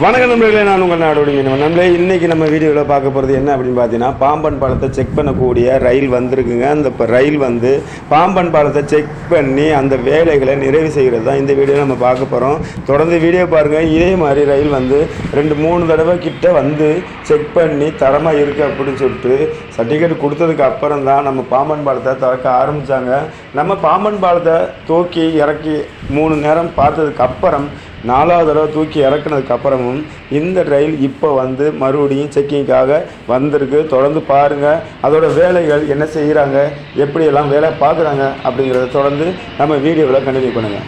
வணக்க நண்பர்களே நான் உங்கள் நாடோடுங்க நம்மளே இன்றைக்கி நம்ம வீடியோவில் பார்க்க போகிறது என்ன அப்படின்னு பார்த்தீங்கன்னா பாம்பன் பாலத்தை செக் பண்ணக்கூடிய ரயில் வந்திருக்குங்க. அந்த இப்போ ரயில் வந்து பாம்பன் பாலத்தை செக் பண்ணி அந்த வேலைகளை நிறைவு செய்கிறது தான் இந்த வீடியோ நம்ம பார்க்க போகிறோம் தொடர்ந்து வீடியோ பாருங்கள் இதே மாதிரி ரயில் வந்து ரெண்டு மூணு தடவை கிட்ட வந்து செக் பண்ணி தரமாக இருக்குது அப்படின்னு சொல்லிட்டு சர்டிஃபிகேட் கொடுத்ததுக்கு அப்புறம் தான் நம்ம பாம்பன் பாலத்தை திறக்க ஆரம்பித்தாங்க நம்ம பாம்பன் பாலத்தை தூக்கி இறக்கி மூணு நேரம் பார்த்ததுக்கு அப்புறம் நாலாவது தடவை தூக்கி இறக்குனதுக்கு அப்புறமும் இந்த ரயில் இப்போ வந்து மறுபடியும் செக்கிங்காக வந்திருக்கு. தொடர்ந்து பாருங்கள் அதோட வேலைகள் என்ன செய்கிறாங்க எப்படியெல்லாம் வேலை பார்க்குறாங்க? அப்படிங்கிறத தொடர்ந்து நம்ம வீடியோவில் கண்டினியூ பண்ணுங்கள்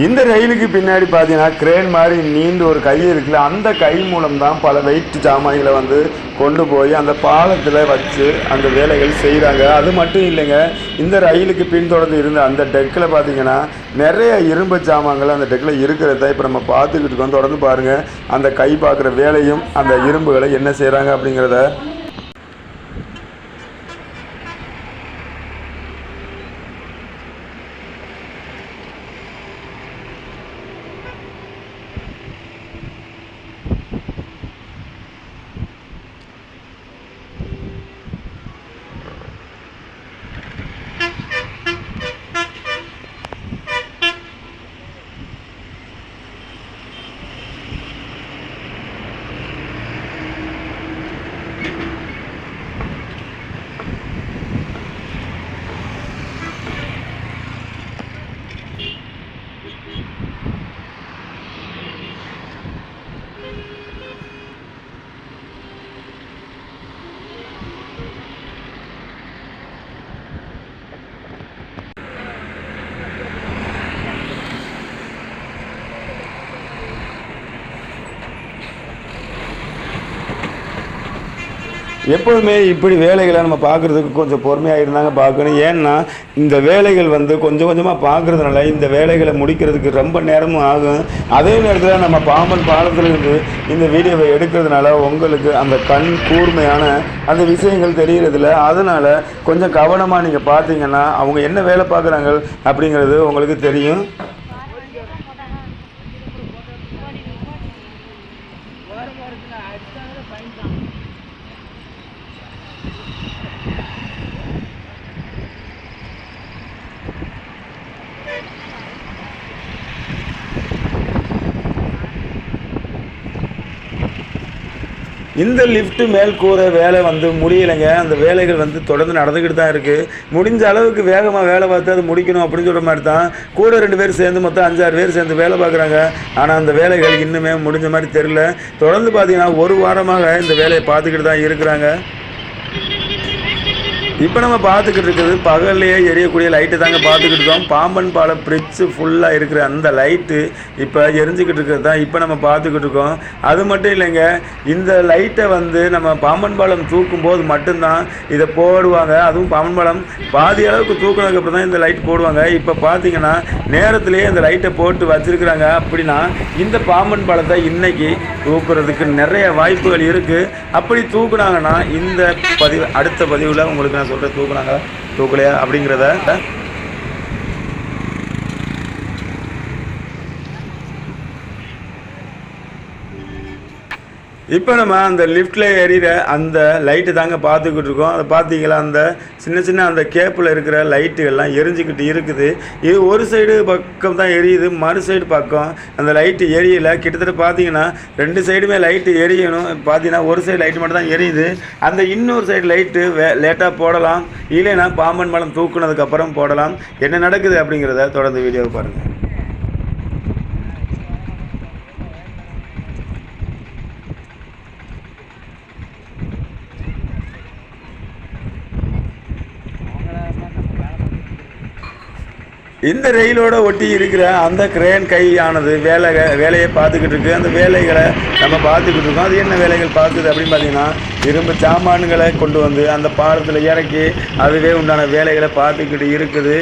இந்த ரயிலுக்கு பின்னாடி பார்த்தீங்கன்னா கிரேன் மாதிரி நீண்டு ஒரு கை இருக்குல்ல அந்த கை மூலம் தான் பல வெயிட் ஜாமான்களை வந்து கொண்டு போய் அந்த பாலத்தில் வச்சு அந்த வேலைகள் செய்கிறாங்க அது மட்டும் இல்லைங்க இந்த ரயிலுக்கு பின்தொடர்ந்து இருந்த அந்த டெக்கில் பார்த்தீங்கன்னா நிறைய இரும்பு ஜாமான்கள் அந்த டெக்கில் இருக்கிறத இப்போ நம்ம பார்த்துக்கிட்டு இருக்கோம். தொடர்ந்து பாருங்கள் அந்த கை பார்க்குற வேலையும் அந்த இரும்புகளை என்ன செய்கிறாங்க அப்படிங்கிறத எப்போதுமே இப்படி வேலைகளை நம்ம பார்க்குறதுக்கு கொஞ்சம் பொறுமையாக இருந்தாங்க பார்க்கணும். ஏன்னா இந்த வேலைகள் வந்து கொஞ்சம் கொஞ்சமாக பார்க்குறதுனால இந்த வேலைகளை முடிக்கிறதுக்கு ரொம்ப நேரமும் ஆகும். அதே நேரத்தில் நம்ம பாம்பன் பாலத்திலிருந்து இந்த வீடியோவை எடுக்கிறதுனால உங்களுக்கு அந்த கண் கூர்மையான அந்த விஷயங்கள் தெரியறதில்ல அதனால் கொஞ்சம் கவனமாக நீங்கள் பார்த்தீங்கன்னா அவங்க என்ன வேலை பார்க்குறாங்க அப்படிங்கிறது உங்களுக்கு தெரியும். இந்த லிஃப்ட்டு மேல் கூற வேலை வந்து முடியலைங்க. அந்த வேலைகள் வந்து தொடர்ந்து நடந்துக்கிட்டு தான் இருக்குது முடிஞ்ச அளவுக்கு வேகமாக வேலை பார்த்து அது முடிக்கணும் அப்படின்னு சொல்கிற மாதிரி தான் கூட ரெண்டு பேர் சேர்ந்து மொத்தம் அஞ்சாறு பேர் சேர்ந்து வேலை பார்க்குறாங்க. ஆனால் அந்த வேலைகள் இன்னுமே முடிஞ்ச மாதிரி தெரில தொடர்ந்து பார்த்தீங்கன்னா ஒரு வாரமாக இந்த வேலையை பார்த்துக்கிட்டு தான் இருக்கிறாங்க. இப்போ நம்ம பார்த்துக்கிட்டு இருக்கிறது பகல்லையே எரியக்கூடிய லைட்டு தாங்க பார்த்துக்கிட்டு இருக்கோம். பாம்பன் பாலம் பிரிட்ஜு ஃபுல்லாக இருக்கிற அந்த லைட்டு இப்போ எரிஞ்சுக்கிட்டு இருக்கிறது தான் இப்போ நம்ம பார்த்துக்கிட்டு இருக்கோம். அது மட்டும் இல்லைங்க இந்த லைட்டை வந்து நம்ம பாம்பன் பாலம் தூக்கும் போது மட்டும்தான் இதை போடுவாங்க. அதுவும் பாம்பன் பாலம் பாதி அளவுக்கு தூக்குனதுக்கப்புறம் தான் இந்த லைட் போடுவாங்க. இப்போ பார்த்தீங்கன்னா நேரத்திலேயே இந்த லைட்டை போட்டு வச்சுருக்குறாங்க. அப்படின்னா இந்த பாம்பன் பாலத்தை இன்னைக்கு தூக்குறதுக்கு நிறைய வாய்ப்புகள் இருக்குது அப்படி தூக்குனாங்கன்னா இந்த பதிவு அடுத்த பதிவில் உங்களுக்கு நான் சொல்கிறேன் தூக்குனாங்க. தூக்கலையா? அப்படிங்கிறத இப்போ நம்ம அந்த லிஃப்ட்டில் எரியிற அந்த லைட்டு தாங்க பார்த்துக்கிட்டு இருக்கோம். அதை பார்த்தீங்களா? அந்த சின்ன சின்ன அந்த கேப்பில் இருக்கிற லைட்டுகள்லாம் எரிஞ்சுக்கிட்டு இருக்குது. இது ஒரு சைடு பக்கம் தான் எரியுது. மறு சைடு பக்கம் அந்த லைட்டு எரியலை. கிட்டத்தட்ட பார்த்தீங்கன்னா ரெண்டு சைடுமே லைட்டு எரியணும். பார்த்தீங்கன்னா ஒரு சைடு லைட்டு மட்டும் தான் எரியுது. அந்த இன்னொரு சைடு லைட்டு வே லேட்டாக போடலாம். இல்லைன்னா பாம்பன் மலம் தூக்குனதுக்கப்புறம் போடலாம். என்ன நடக்குது அப்படிங்கிறத தொடர்ந்து வீடியோவை பாருங்கள் இந்த ரயிலோட ஒட்டி இருக்கிற அந்த கிரேன் கையானது வேலை வேலையை பார்த்துக்கிட்டு இருக்கு. அந்த வேலைகளை நம்ம பார்த்துக்கிட்டு இருக்கோம். அது என்ன வேலைகள் பார்க்குது அப்படின்னு பார்த்தீங்கன்னா இரும்பு சாமான்களை கொண்டு வந்து அந்த பாலத்தில் இறக்கி அதுவே உண்டான வேலைகளை பார்த்துக்கிட்டு இருக்குது.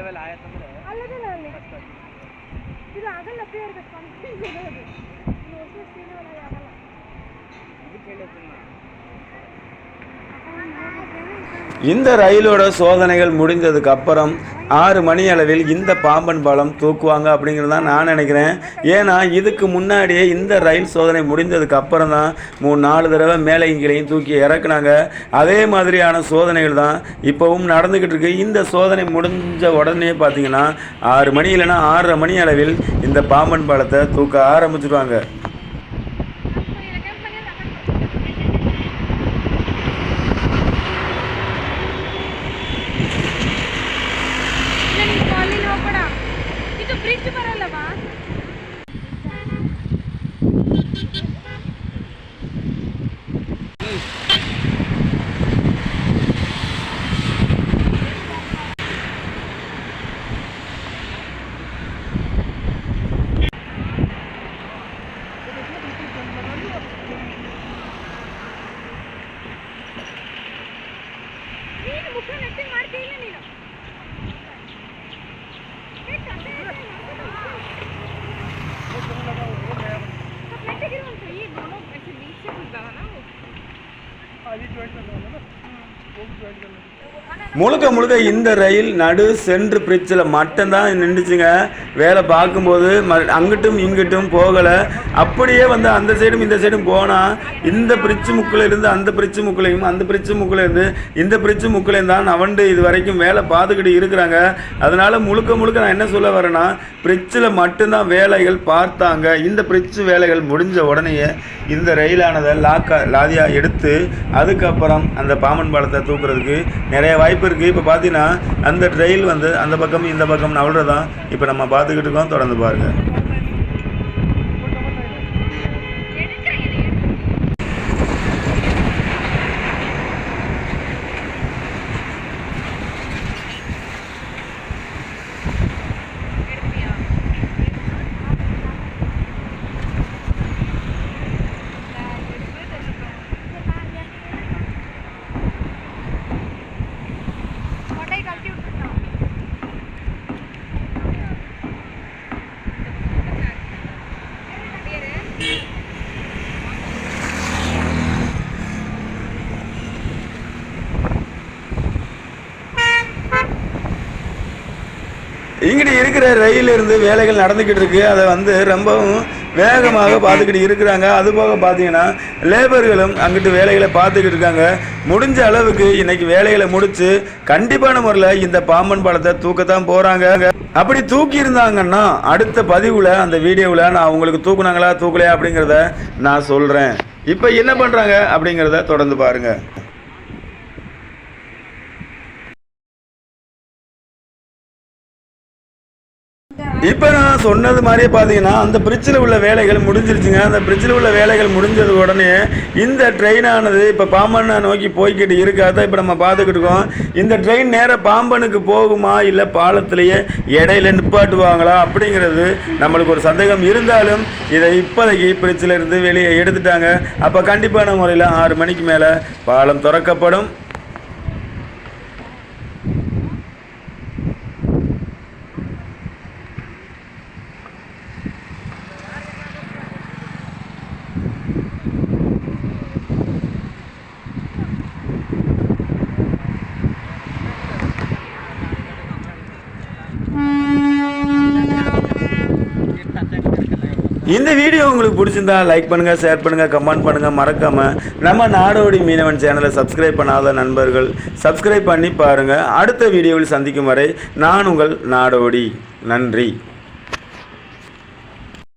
ಸ್ಟೇಷನ್ ಅಲ್ಲದಲ್ಲ ಅಲ್ಲಿ ಇದು ಆಗಲ್ಲ ಪೇ ಇರ್ಬೇಕು ಕನ್ಫ್ಯೂಸ್ ಇರೋದು ನೋಡ್ಸಿ ಸೀನ್ ಆಗಲ್ಲ இந்த ரயிலோட சோதனைகள் முடிந்ததுக்கு அப்புறம் ஆறு மணி அளவில் இந்த பாம்பன் பாலம் தூக்குவாங்க அப்படிங்கிறது தான் நான் நினைக்கிறேன். ஏன்னா இதுக்கு முன்னாடியே இந்த ரயில் சோதனை முடிந்ததுக்கு அப்புறம் தான் மூணு நாலு தடவை மேலே இங்கிலையும் தூக்கி இறக்குனாங்க. அதே மாதிரியான சோதனைகள் தான் இப்போவும் நடந்துக்கிட்டு இருக்கு. இந்த சோதனை முடிஞ்ச உடனே பார்த்தீங்கன்னா ஆறு மணி இல்லைன்னா ஆறரை மணி அளவில் இந்த பாம்பன் பாலத்தை தூக்க ஆரம்பிச்சிடுவாங்க முழுக்க முழுக்க இந்த ரயில் நடு சென்ட்ரு பிரிட்ஜில் மட்டும்தான் நின்றுச்சுங்க. வேலை பார்க்கும்போது ம அங்கிட்டும் இங்கிட்டும் போகலை. அப்படியே வந்து அந்த சைடும் இந்த சைடும் போனால் இந்த பிரிட்ஜு முக்கில் இருந்து அந்த பிரிட்ஜு முக்கிலையும் அந்த பிரிட்ஜு முக்கில் இருந்து இந்த பிரிட்ஜு முக்கிலையும் தான் நவண்டு இது வரைக்கும் வேலை பார்த்துக்கிட்டு இருக்கிறாங்க. அதனால் முழுக்க முழுக்க நான் என்ன சொல்ல வரேன்னா பிரிட்ஜில் மட்டும்தான் வேலைகள் பார்த்தாங்க. இந்த பிரிட்ஜு வேலைகள் முடிஞ்ச உடனேயே இந்த ரயிலானதை லாக்கா லாதியாக எடுத்து அதுக்கப்புறம் அந்த பாம்பன் பாலத்தை தூக்குறதுக்கு நிறைய வாய்ப்பு இருக்குது இப்போ பார்த்தீங்கன்னா அந்த ட்ரெயில் வந்து அந்த பக்கம் இந்த பக்கம் தான் இப்போ நம்ம பார்த்துக்கிட்டு இருக்கோம். தொடர்ந்து பாருங்கள் இங்கிட்டு இருக்கிற ரயில் இருந்து வேலைகள் நடந்துக்கிட்டு இருக்கு. அதை வந்து ரொம்பவும் வேகமாக பார்த்துக்கிட்டு இருக்கிறாங்க. அது போக பார்த்தீங்கன்னா லேபர்களும் அங்கிட்டு வேலைகளை பார்த்துக்கிட்டு இருக்காங்க. முடிஞ்ச அளவுக்கு இன்னைக்கு வேலைகளை முடிச்சு கண்டிப்பான முறையில் இந்த பாம்பன் பாலத்தை தூக்கத்தான் போகிறாங்க அப்படி தூக்கி இருந்தாங்கன்னா அடுத்த பதிவில் அந்த வீடியோவில் நான் அவங்களுக்கு தூக்குனாங்களா தூக்கலையா அப்படிங்கிறத நான் சொல்கிறேன் இப்போ என்ன பண்ணுறாங்க அப்படிங்கிறத தொடர்ந்து பாருங்கள் இப்போ நான் சொன்னது மாதிரியே பார்த்தீங்கன்னா அந்த பிரிட்ஜில் உள்ள வேலைகள் முடிஞ்சிருச்சுங்க. அந்த பிரிட்ஜில் உள்ள வேலைகள் முடிஞ்சது உடனே இந்த ட்ரெயினானது இப்போ பாம்பனை நோக்கி போய்கிட்டு இருக்காதான் இப்போ நம்ம பார்த்துக்கிட்டு இருக்கோம். இந்த ட்ரெயின் நேராக பாம்பனுக்கு போகுமா இல்லை பாலத்திலேயே இடையில நிப்பாட்டுவாங்களா அப்படிங்கிறது நம்மளுக்கு ஒரு சந்தேகம். இருந்தாலும் இதை இப்போதைக்கு பிரிட்ஜில் இருந்து வெளியே எடுத்துட்டாங்க. அப்போ கண்டிப்பான முறையில் ஆறு மணிக்கு மேலே பாலம் திறக்கப்படும். இந்த வீடியோ உங்களுக்கு பிடிச்சிருந்தா லைக் பண்ணுங்கள் ஷேர் பண்ணுங்கள் கமெண்ட் பண்ணுங்க. மறக்காம நம்ம நாடோடி மீனவன் சேனலை சப்ஸ்கிரைப் பண்ணாத நண்பர்கள் சப்ஸ்கிரைப் பண்ணி பாருங்கள் அடுத்த வீடியோவில் சந்திக்கும் வரை நான் உங்கள் நாடோடி. நன்றி.